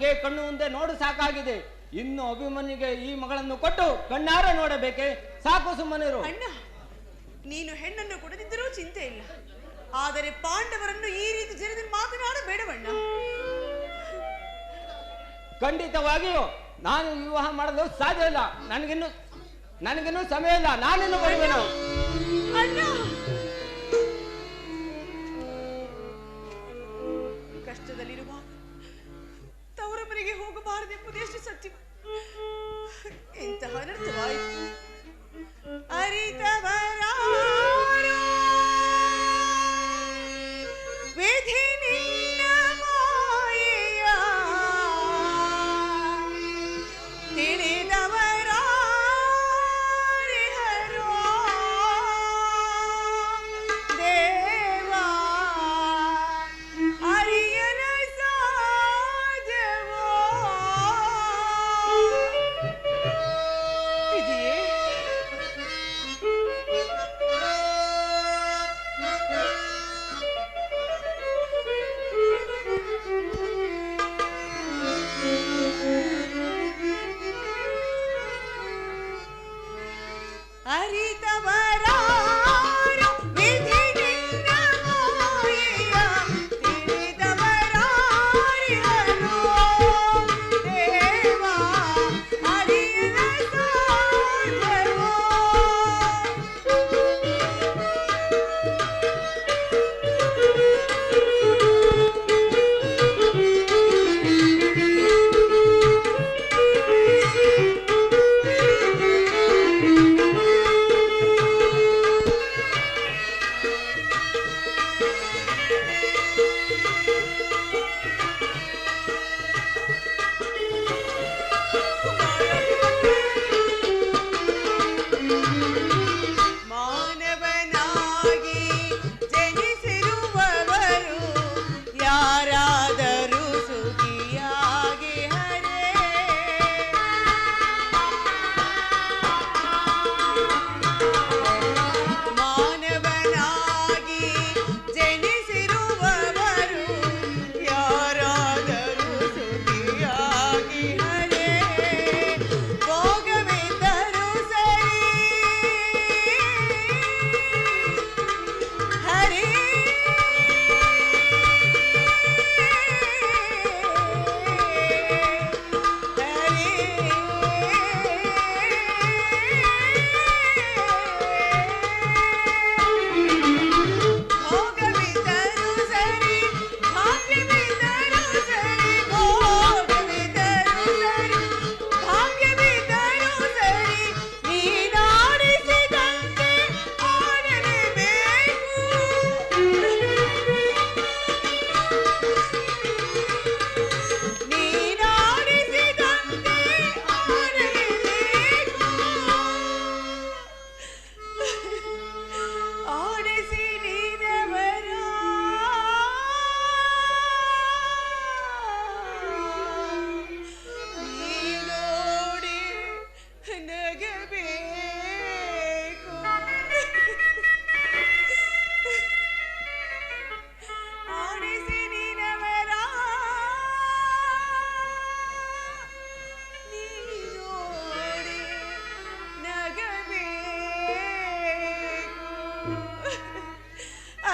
ನಮಗೆ ಕಣ್ಣು ಮುಂದೆ ನೋಡು ಸಾಕಾಗಿದೆ. ಇನ್ನು ಅಭಿಮನ್ಯುಗೆ ಈ ಮಗಳನ್ನು ಕೊಟ್ಟು ಕಣ್ಣಾರ ನೋಡಬೇಕೆ? ಸಾಕು ಸುಮ್ಮನಿರು. ಅಣ್ಣ ನೀನು ಹೆಣ್ಣನ್ನು ಕೊಡದಿದ್ದರೂ ಚಿಂತೆ ಇಲ್ಲ. ಆದರೆ ಪಾಂಡವರನ್ನು ಈ ರೀತಿ ಜರಿದು ಮಾತನಾಡಬೇಡವಣ್ಣ. ಖಂಡಿತವಾಗಿಯೂ ನಾನು ವಿವಾಹ ಮಾಡಲು ಸಾಧ್ಯ ಇಲ್ಲ. ನನಗಿನ್ನು ನನಗಿನ್ನೂ ಸಮಯ ಇಲ್ಲ. ನಾನಿನ್ನು ಬರುವೆನು. ಮನೆಗೆ ಹೋಗಬಾರದೆಂಬುದೆಷ್ಟು ಸತ್ಯ. ಇಂತಹ ಅನರ್ಥವಾಯಿತು. ಅರಿತವರಾರೋ ಅರಿತವರಾರು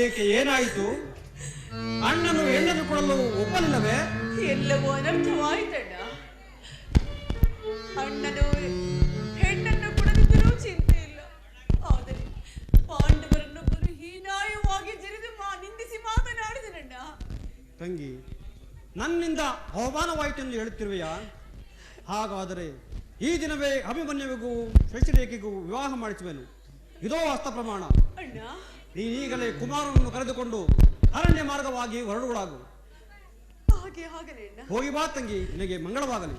ಏಕೆ ಏನಾಯಿತು? ಅಣ್ಣನು ಹೆಣ್ಣನ್ನು ಕೊಡಲು ಒಪ್ಪಲಿಲ್ಲವೇ? ಎಲ್ಲವೂ ಅನರ್ಥವಾಯಿತಣ್ಣ. ಅಣ್ಣನು ಹೆಣ್ಣನ್ನು ಕೊಡದಿದ್ದರೂ ಚಿಂತೆ ಇಲ್ಲ. ಆದರೆ ಪಾಂಡವರನ್ನೊಬ್ಬರು ಹೀನಾಯವಾಗಿ ಜರಿದು ಮಾ ನಿಂದಿಸಿ ಮಾತನಾಡಿದನಣ್ಣ. ತಂಗಿ ನನ್ನಿಂದ ಅವಮಾನವಾಯಿತು ಎಂದು ಹೇಳುತ್ತಿರುವೆಯಾ? ಹಾಗಾದರೆ ಈ ದಿನವೇ ಅಭಿಮನ್ಯುವಿಗೂ ಶಶಿರೇಖೆಗೂ ವಿವಾಹ ಮಾಡಿಸುವೆನು. ಇದೋ ಹಸ್ತ ಪ್ರಮಾಣ. ನೀನೀಗಲೇ ಕುಮಾರನನ್ನು ಕರೆದುಕೊಂಡು ಅರಣ್ಯ ಮಾರ್ಗವಾಗಿ ಹೊರಡುಗಳಾಗು ಹೋಗಿ ಬಾ ತಂಗಿ ನಿನಗೆ ಮಂಗಳವಾಗಲಿ.